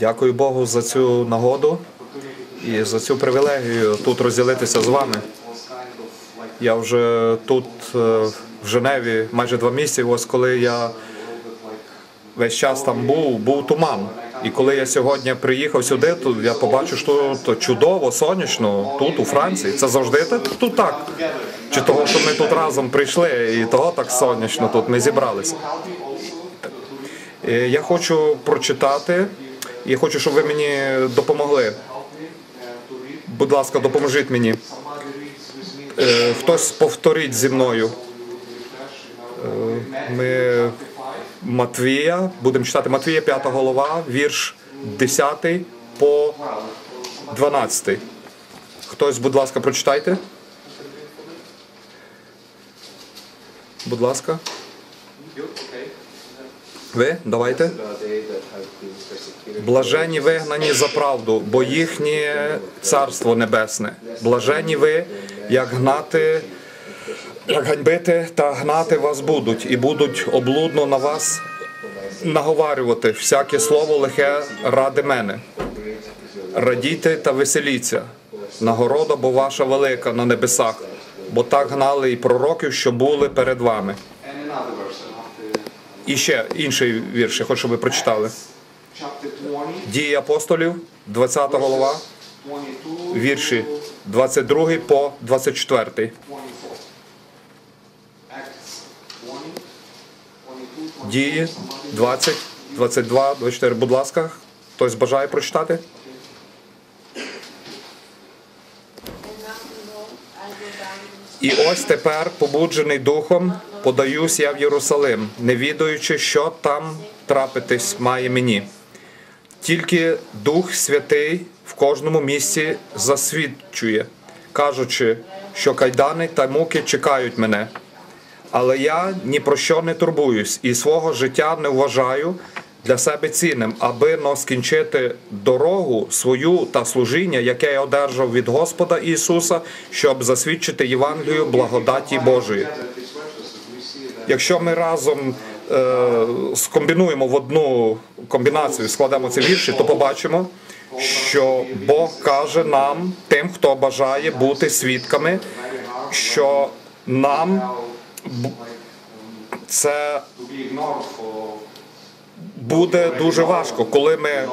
Дякую Богу за цю нагоду і за цю привілегію тут розділитися з вами. Я вже тут е, в Женеві майже два місяці. Ось коли я весь час там був, був туман. І коли я сьогодні приїхав сюди, то я побачив, що то чудово, сонячно тут, у Франції. Це завжди тут так. Чи того, що ми тут разом прийшли, і того так сонячно тут ми зібралися. Е, Я хочу прочитати і хочу, щоб ви мені допомогли. Будь ласка, допоможіть мені. Е, Хтось повторить зі мною. Е, Ми Матвія, будемо читати Матвія, 5 голова, вірш 10 по 12. Хтось, будь ласка, прочитайте. Будь ласка. Ви давайте. Блажені вигнані за правду, бо їхнє царство небесне. Блажені ви, як гнати, як ганьбити та гнати вас будуть, і будуть облудно на вас наговарювати всяке слово лихе ради мене. Радійте та веселіться, нагорода бо ваша велика на небесах, бо так гнали і пророків, що були перед вами. І ще інший вірш, я хочу, щоб ви прочитали. Chapter 20, Дії апостолів, 20 голова, 22, вірші 22 по 24. 24. Acts 20, 22, 24. Дії 20, 22, 24. Будь ласка, хтось бажає прочитати? І ось тепер, побуджений духом, подаюсь я в Єрусалим, не відаючи, що там трапитись має мені. Тільки Дух Святий в кожному місці засвідчує, кажучи, що кайдани та муки чекають мене. Але я ні про що не турбуюсь і свого життя не вважаю для себе цінним, аби но скінчити дорогу свою та служіння, яке я одержав від Господа Ісуса, щоб засвідчити Євангелію благодаті Божої. Якщо ми разом скомбінуємо в одну комбінацію, складемо ці вірші, то побачимо, що Бог каже нам, тим, хто бажає бути свідками, що нам це буде дуже важко, коли ми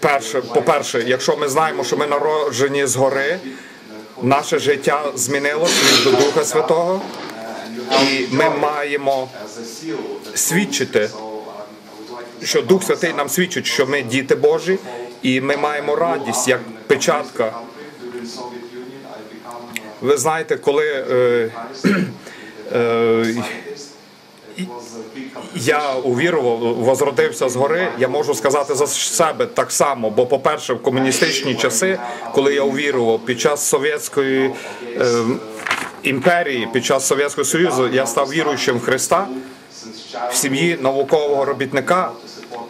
перше, по-перше, якщо ми знаємо, що ми народжені згори, наше життя змінилося від Духа Святого, і ми маємо свідчити, що Дух Святий нам свідчить, що ми діти Божі, і ми маємо радість як печатка. Ви знаєте, коли е, е, я увірував, возродився згори, я можу сказати за себе так само. Бо, по-перше, в комуністичні часи, коли я увірував під час совєтської е, імперії, під час Совєтського Союзу, я став віруючим в Христа в сім'ї наукового робітника.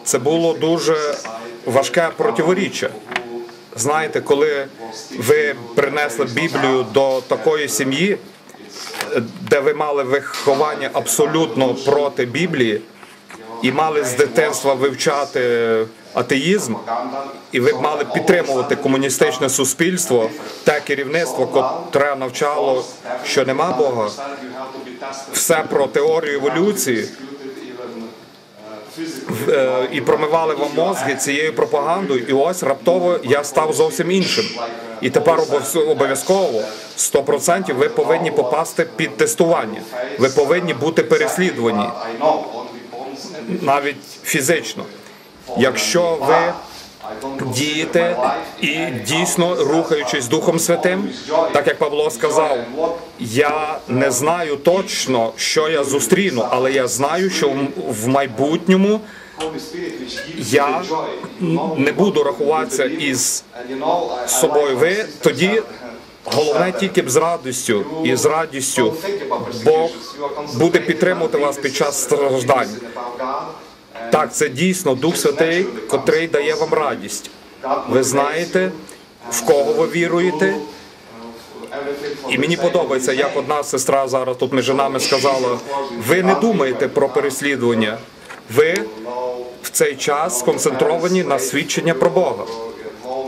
Це було дуже важке противоріччя. Знаєте, коли ви принесли Біблію до такої сім'ї, де ви мали виховання абсолютно проти Біблії і мали з дитинства вивчати атеїзм, і ви мали підтримувати комуністичне суспільство, те керівництво, котре навчало, що нема Бога, все про теорію еволюції е, і промивали вам мозги цією пропагандою. І ось раптово я став зовсім іншим. І тепер обов'яз- обов'язково 100% ви повинні попасти під тестування. Ви повинні бути переслідувані I know only Poles and навіть фізично. Якщо ви дієте і дійсно рухаючись Духом Святим, так як Павло сказав, я не знаю точно, що я зустріну, але я знаю, що в- майбутньому я не буду рахуватися із собою. Ви тоді головне тільки б з радістю і з радістю. Бог буде підтримувати вас під час страждань. Так, це дійсно Дух Святий, котрий дає вам радість. Ви знаєте, в кого ви віруєте, І мені подобається, як одна сестра зараз тут між нами сказала: ви не думаєте про переслідування, ви в цей час сконцентровані на свідчення про Бога.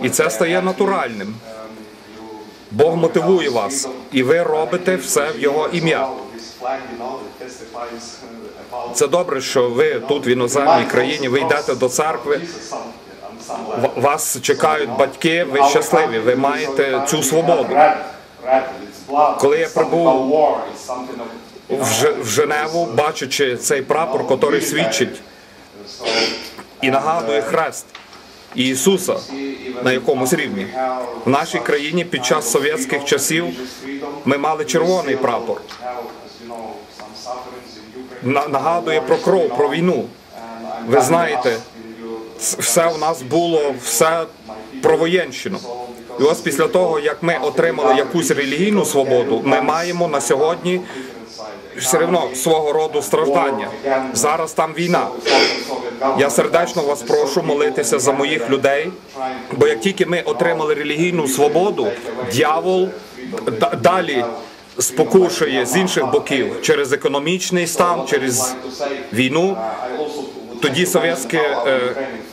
І це стає натуральним. Бог мотивує вас, і ви робите все в Його ім'я. Це добре, що ви тут в іноземній країні, ви йдете до церкви, ва- вас чекають батьки, ви щасливі, ви маєте цю свободу. Коли я прибув в Женеву, бачачи цей прапор, який свідчить і нагадує хрест Ісуса на якомусь рівні. В нашій країні під час совєтських часів ми мали червоний прапор. На- нагадує про кров, про війну. Ви знаєте, Все у нас було все про воєнщину. І ось після того, як ми отримали якусь релігійну свободу, ми маємо на сьогодні все одно свого роду страждання. Зараз там війна. Я сердечно вас прошу молитися за моїх людей, бо як тільки ми отримали релігійну свободу, дьявол далі спокушує з інших боків через економічний стан, через війну. Тоді совєтське е,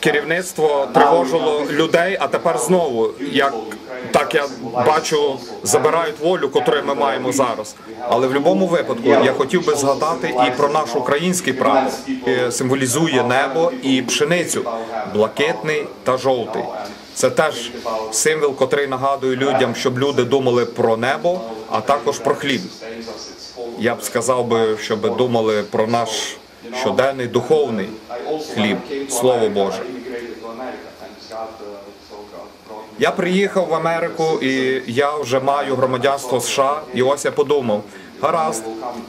керівництво тривожило людей, а тепер знову, як так я бачу, забирають волю, яку ми маємо зараз. Але в будь-якому випадку я хотів би згадати і про наш український прапор, який символізує небо і пшеницю, блакитний та жовтий. Це теж символ, котрий нагадує людям, щоб люди думали про небо, а також про хліб. Я б сказав би, щоб думали про наш щоденний духовний хліб, Слово Боже. Я приїхав в Америку і я вже маю громадянство США. І ось я подумав: гаразд,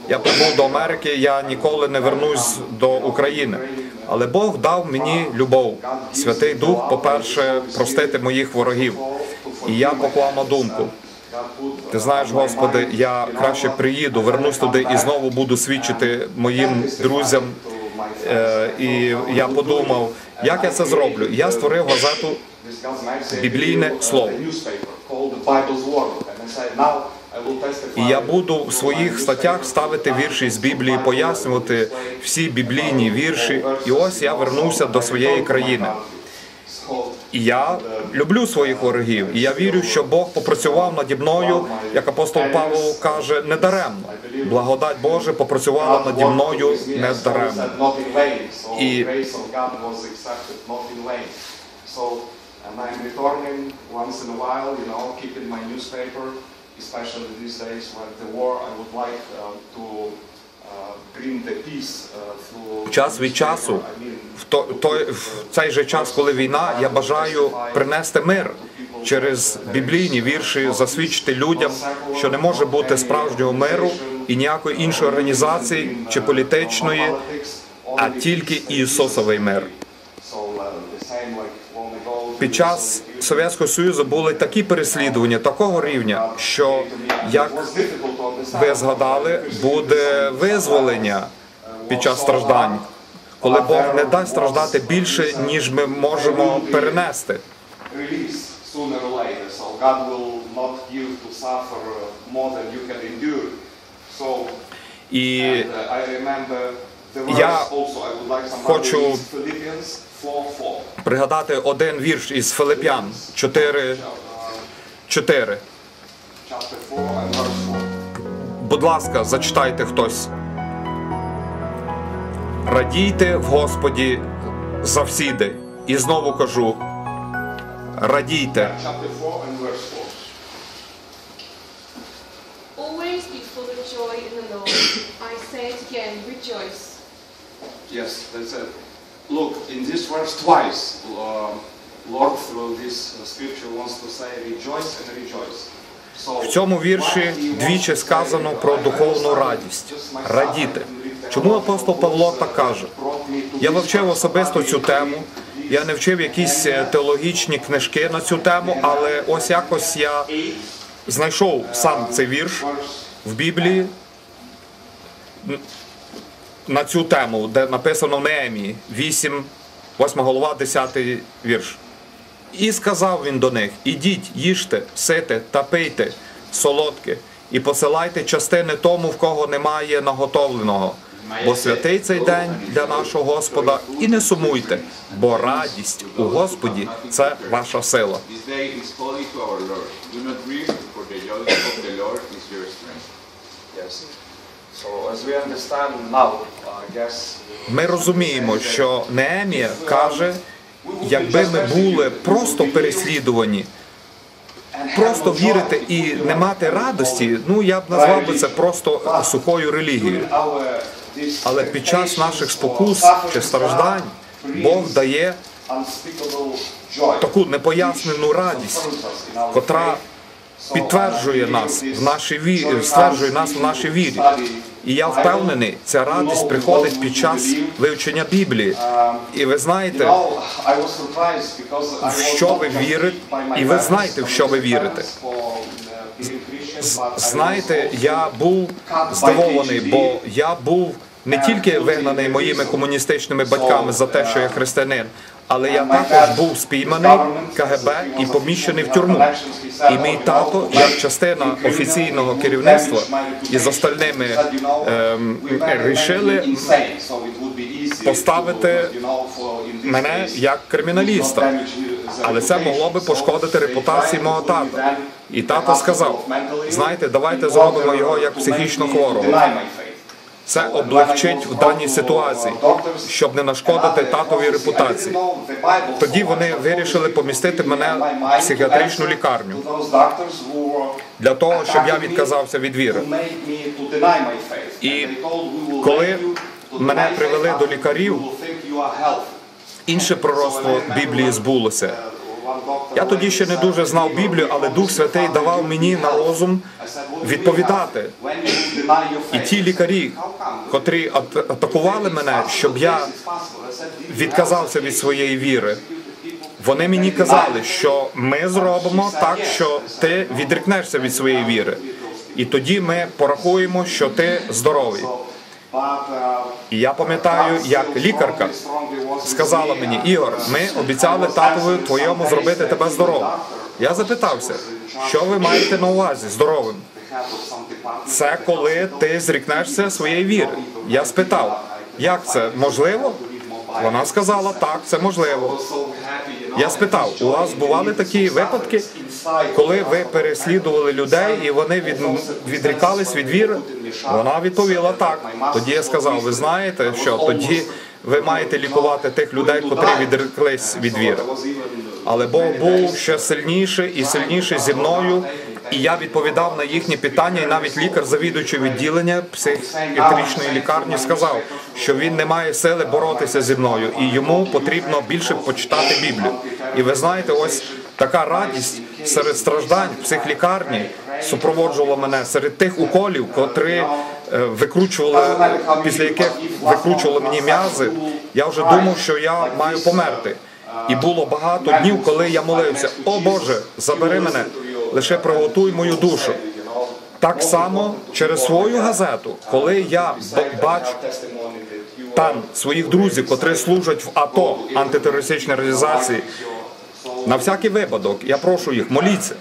я прибув до Америки, я ніколи не вернусь до України. Але Бог дав мені любов, Святий Дух, по-перше, простити моїх ворогів. І я поклав на думку. Ти знаєш, Господи, я краще приїду, вернусь туди і знову буду свідчити моїм друзям. Е, І я подумав, як я це зроблю. Я створив газету біблійне слово. І я буду в своїх статтях ставити вірші з Біблії, пояснювати всі біблійні вірші. І ось я вернувся до своєї країни. І я люблю своїх ворогів. І я вірю, що Бог попрацював наді мною, як апостол Павло каже, недаремно. Благодать Божа попрацювала наді мною недаремно. І І- and I'm returning once in a while, you know, keeping my newspaper, especially these days when the war, I would like uh, to uh, uh, Час від часу, в, то, той, в цей же час, коли війна, я бажаю принести мир через біблійні вірші, засвідчити людям, що не може бути справжнього миру і ніякої іншої організації чи політичної, а тільки Ісусовий мир. so, uh, the same like long ago, Під час Совєтського Союзу були такі переслідування такого рівня, що як ви згадали, буде визволення під час страждань, коли Бог не дасть страждати більше, ніж ми можемо перенести. І uh, Я хочу- to read Philippians 4:4. пригадати один вірш із Филип'ян 4, 4. Chapter 4 and verse 4. Будь ласка, зачитайте хтось. Радійте в Господі завсіди. І знову кажу: радійте. Chapter 4 and verse 4. Always be full of joy in the Lord. I say it again, rejoice. Yes, that's it. Look, in this verse twice, uh, Lord through this uh, scripture wants to say rejoice and rejoice. В цьому вірші двічі сказано про духовну радість. Радіти. Чому апостол Павло так каже? Я вивчив особисто цю тему. Я не вчив якісь е, теологічні книжки на цю тему, але ось якось я знайшов сам цей вірш в Біблії на цю тему, де написано в Неемії 8, 8 голова, 10 вірш. І сказав він до них: Ідіть, їжте, сите та пийте солодке, і посилайте частини тому, в кого немає наготовленого, бо святий цей день для нашого Господа, і не сумуйте, бо радість у Господі це ваша сила. Ми розуміємо, що Неемія каже, якби ми були просто переслідувані, просто вірити і не мати радості, ну я б назвав би це просто сухою релігією. Але під час наших спокус чи страждань Бог дає таку непояснену радість, котра підтверджує нас в нашій вірі, стверджує нас в нашій вірі. І я впевнений, ця радість приходить під час вивчення Біблії. І ви знаєте, в що ви вірите, і ви знаєте, в що ви вірите. знаєте, я був здивований, бо я був не тільки вигнаний моїми комуністичними батьками за те, що я християнин, але я також був спійманий КГБ і поміщений в тюрму. І мій тато, як частина офіційного керівництва, із остальними ем, рішили поставити мене як криміналіста. Але це могло би пошкодити репутації мого тата. І тато сказав: знаєте, давайте зробимо його як психічно хворого. Це облегчить в даній ситуації, щоб не нашкодити татовій репутації. Тоді вони вирішили помістити мене в психіатричну лікарню для того, щоб я відказався від віри. І коли мене привели до лікарів, Інше пророцтво Біблії збулося. Я тоді ще не дуже знав Біблію, але Дух Святий давав мені на розум відповідати. І ті лікарі, котрі атакували мене, щоб я відказався від своєї віри, вони мені казали, що ми зробимо так, що ти відрікнешся від своєї віри. І тоді ми порахуємо, що ти здоровий. І я пам'ятаю, як лікарка сказала мені, Ігор, ми обіцяли татові твоєму зробити тебе здоровим. Я запитався, що ви маєте на увазі здоровим? Це коли ти зрікнешся своєї віри. Я спитав, як це можливо? Вона сказала, так, це можливо. Я спитав, у вас бували такі випадки, коли ви переслідували людей і вони від, відрікались від віри? Вона відповіла так. Тоді я сказав, ви знаєте, що тоді ви маєте лікувати тих людей, котрі відреклись від віри. Але Бог був ще сильніший і сильніший зі мною. І я відповідав на їхні питання, і навіть лікар, завідуючи відділення психіатричної лікарні, сказав, що він не має сили боротися зі мною, і йому потрібно більше почитати Біблію. І ви знаєте, ось така радість серед страждань в психлікарні супроводжувала мене серед тих уколів, котрі викручували, після яких викручували мені м'язи. Я вже думав, що я маю померти. І було багато днів, коли я молився: о Боже, забери мене, лише приготуй мою душу. Так само через свою газету, коли я бачу там своїх друзів, котрі служать в АТО антитерористичній організації, на всякий випадок, я прошу їх, моліться.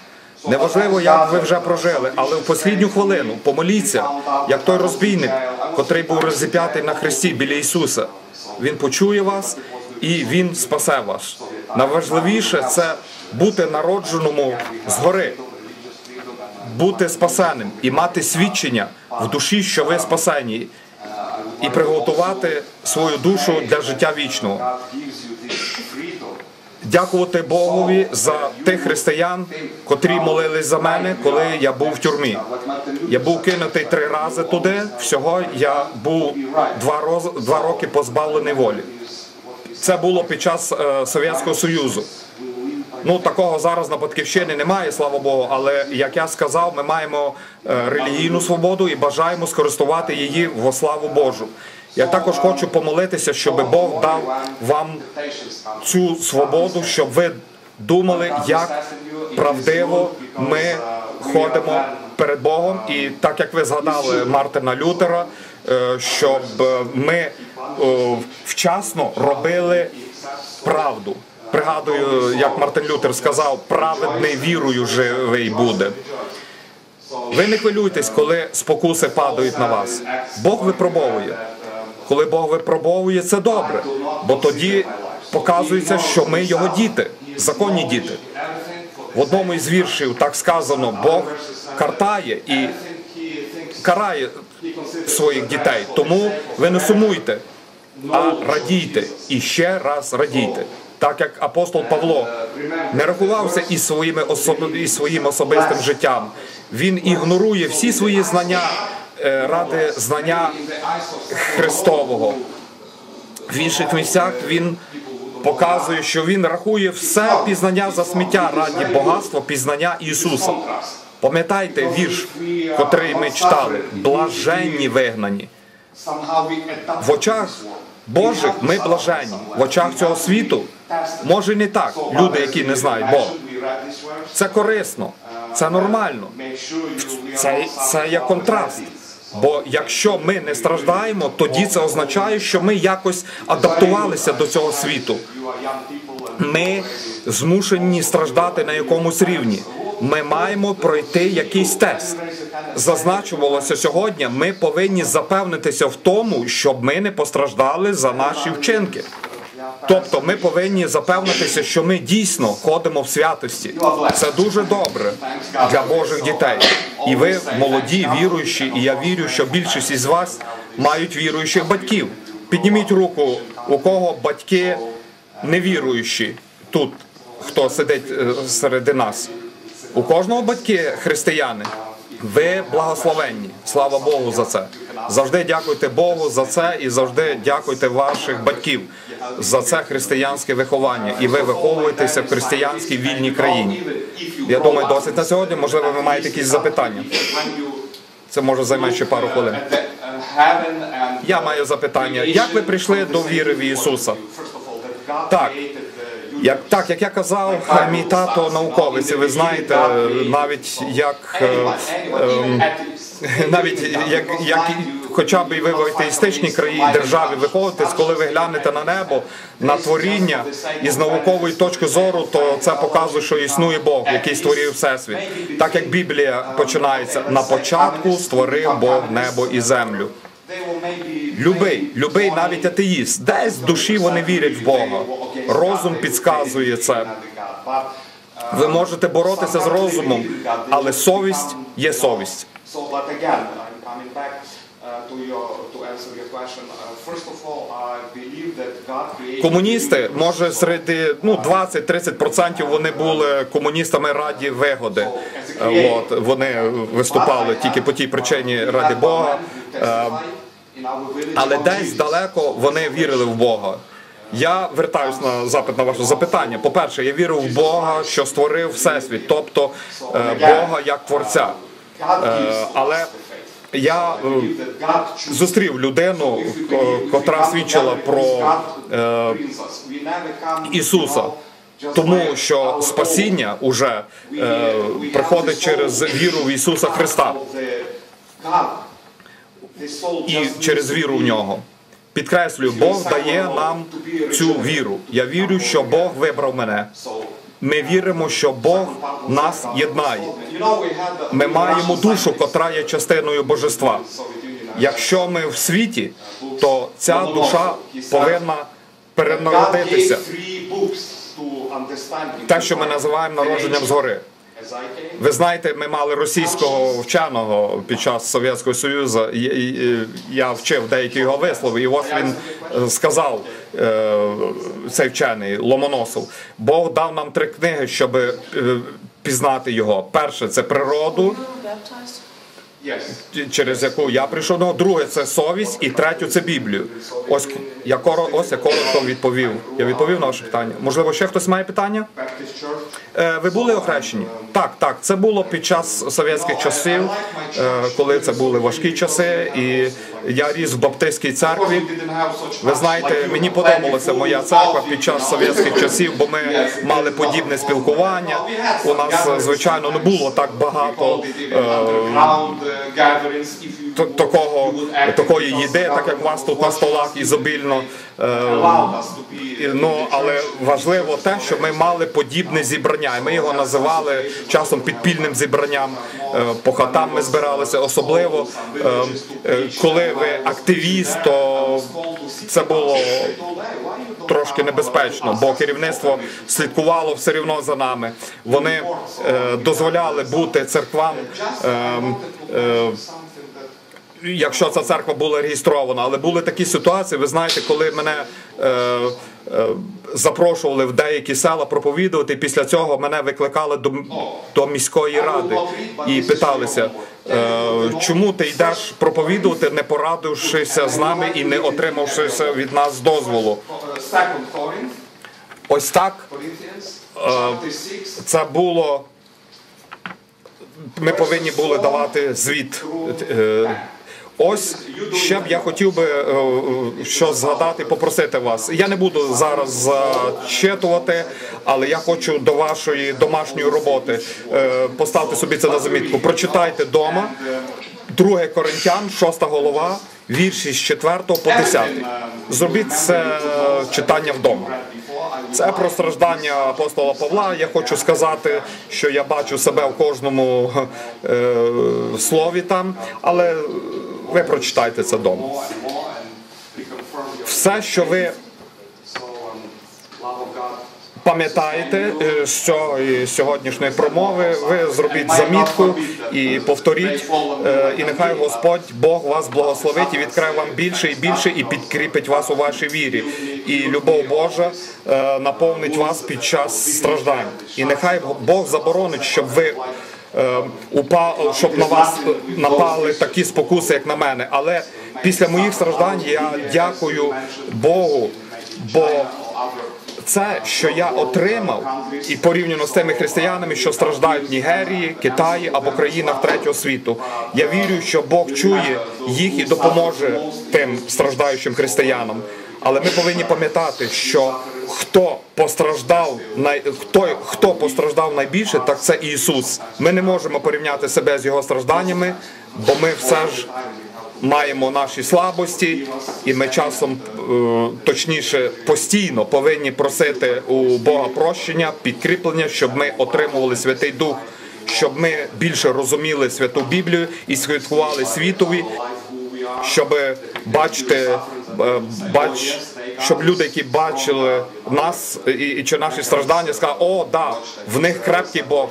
Неважливо, як ви вже прожили, але в останню хвилину помоліться, як той розбійник, котрий був розіп'ятий на хресті біля Ісуса. Він почує вас і Він спасе вас. Найважливіше це бути народженому згори, бути спасеним і мати свідчення в душі, що ви спасені, і приготувати свою душу для життя вічного. Дякувати Богові за тих християн, котрі молились за мене, коли я був в тюрмі. Я був кинутий три рази туди. Всього я був два, роз, два роки позбавлений волі. Це було під час е, Совєтського Союзу. Ну такого зараз на батьківщині немає, слава Богу. Але як я сказав, ми маємо е, релігійну свободу і бажаємо скористувати її во славу Божу. Я також хочу помолитися, щоб Бог дав вам цю свободу, щоб ви думали, як правдиво ми ходимо перед Богом, і так як ви згадали Мартина Лютера, е, щоб ми е, вчасно робили правду. Пригадую, як Мартин Лютер сказав, праведний вірою живий буде. Ви не хвилюйтесь, коли спокуси падають на вас. Бог випробовує. Коли Бог випробовує, це добре, бо тоді показується, що ми його діти, законні діти. В одному із віршів так сказано, Бог картає і карає своїх дітей. Тому ви не сумуйте, а радійте і ще раз радійте. Так як апостол Павло не рахувався із своїми особ... із своїм особистим життям, він ігнорує всі свої знання ради знання Христового. В інших місцях він показує, що він рахує все пізнання за сміття раді багатства, пізнання Ісуса. Пам'ятайте вірш, котрий ми читали: блаженні вигнані. В очах Божих ми блаженні. В очах цього світу може не так. Люди, які не знають Бога. Це корисно, це нормально. Це, це є контраст. Бо якщо ми не страждаємо, тоді це означає, що ми якось адаптувалися до цього світу. Ми змушені страждати на якомусь рівні. Ми маємо пройти якийсь тест. Зазначувалося сьогодні, ми повинні запевнитися в тому, щоб ми не постраждали за наші вчинки. Тобто ми повинні запевнитися, що ми дійсно ходимо в святості. Це дуже добре для Божих дітей. І ви молоді, віруючі, і я вірю, що більшість із вас мають віруючих батьків. Підніміть руку, у кого батьки невіруючі тут, хто сидить е, серед нас. У кожного батьки християни. Ви благословенні. Слава Богу за це. Завжди дякуйте Богу за це і завжди дякуйте ваших батьків за це християнське виховання. І ви виховуєтеся в християнській вільній країні. Я думаю, досить на сьогодні. Можливо, ви маєте якісь запитання. Це може займе ще пару хвилин. Я маю запитання. Як ви прийшли до віри в Ісуса? Так. Як так, як я казав, мій тато науковець, і ви знаєте, навіть як е, ем, навіть як, як хоча б і ви в атеїстичній країні державі виходитесь, коли ви глянете на небо, на творіння і з наукової точки зору, то це показує, що існує Бог, який створив всесвіт. Так як Біблія починається на початку, створив Бог небо і землю. Любий, любий, навіть атеїст, десь в душі вони вірять в Бога. Розум підказує це. Ви можете боротися з розумом, але совість є совість. Комуністи, може, серед ну 20-30% вони були комуністами раді вигоди. От вони виступали тільки по тій причині ради Бога. Е, Але десь далеко вони вірили в Бога. Я вертаюсь на запит на ваше запитання. По-перше, я вірю в Бога, що створив всесвіт, тобто е, Бога як творця. Е, Але я е, зустрів людину, котра свідчила про Ісуса. Тому що спасіння уже е, приходить через віру в Ісуса Христа і через віру в нього. Підкреслюю, Бог дає нам цю віру. Я вірю, що Бог вибрав мене. Ми віримо, що Бог нас єднає. Ми маємо душу, котра є частиною божества. Якщо ми в світі, то ця душа повинна перенародитися. Те, що ми називаємо народженням згори. Ви знаєте, ми мали російського вченого під час Совєтського Союзу. Я вчив деякі його вислови, і ось він е, сказав е, цей вчений Ломоносов. Бог дав нам три книги, щоб е, пізнати його. Перше це природу, через яку я прийшов до. Друге це совість, і третю це Біблію. Ось я коро, ось я коротко відповів. Я відповів на ваше питання. Можливо, ще хтось має питання? Е, Ви були охрещені? Так, так. Це було під час совєтських часів, е, коли це були важкі часи, і я ріс в баптистській церкві. Ви знаєте, мені подобалася моя церква під час совєтських часів, бо ми мали подібне спілкування. У нас, е, звичайно, не було так багато т- такого, такої їди, так як у вас тут на столах ізобільно. Ну, але важливо те, що ми мали подібне зібрання. зібрання. І ми його називали часом підпільним зібранням. Е, По хатам ми збиралися, особливо е, е, коли ви активіст, то це було трошки небезпечно, бо керівництво слідкувало все рівно за нами. Вони е, дозволяли бути церквам. Е, е, Якщо ця церква була реєстрована, але були такі ситуації, ви знаєте, коли мене е, е, запрошували в деякі села проповідувати, після цього мене викликали до, до міської ради і питалися, е, чому ти йдеш проповідувати, не порадившися з нами і не отримавшися від нас дозволу. Ось так Е, chapter 6, це було. Ми повинні були давати звіт. Е, Ось ще б я хотів би е, що згадати, попросити вас. Я не буду зараз зачитувати, але я хочу до вашої домашньої роботи поставте собі це на замітку. Прочитайте вдома. 2 Коринтян, 6 голова, вірші з 4 по 10. Зробіть це читання вдома. Це про страждання апостола Павла. Я хочу сказати, що я бачу себе в кожному е, слові там, але ви прочитайте це вдома. Все, що ви so um, love of Пам'ятаєте е, з сьогоднішньої промови, ви зробіть замітку і повторіть, е, і нехай Господь Бог вас благословить і відкриє вам більше і більше, і підкріпить вас у вашій вірі. І любов Божа е, наповнить вас під час страждань. І нехай Бог заборонить, щоб ви. е, упа- щоб на вас напали такі спокуси, як на мене. Але після моїх страждань я дякую Богу, бо це, що я отримав, і порівняно з тими християнами, що страждають в Нігерії, Китаї або країнах третього світу. Я вірю, що Бог чує їх і допоможе тим страждаючим християнам. Але ми повинні пам'ятати, що хто постраждав най... хто, хто постраждав найбільше, так це Ісус. Ми не можемо порівняти себе з його стражданнями, бо ми все ж маємо наші слабості, і ми часом, е, точніше, постійно повинні просити у Бога прощення, підкріплення, щоб ми отримували Святий Дух, щоб ми більше розуміли святу Біблію і святкували світові, щоб бачити, бач, щоб люди, які бачили нас і, і чи наші страждання, сказали, о, да, в них крепкий Бог.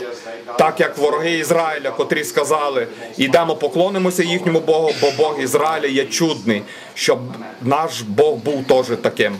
Так як вороги Ізраїля, котрі сказали, ідемо поклонимося їхньому Богу, бо Бог Ізраїля є чудний, щоб наш Бог був теж таким.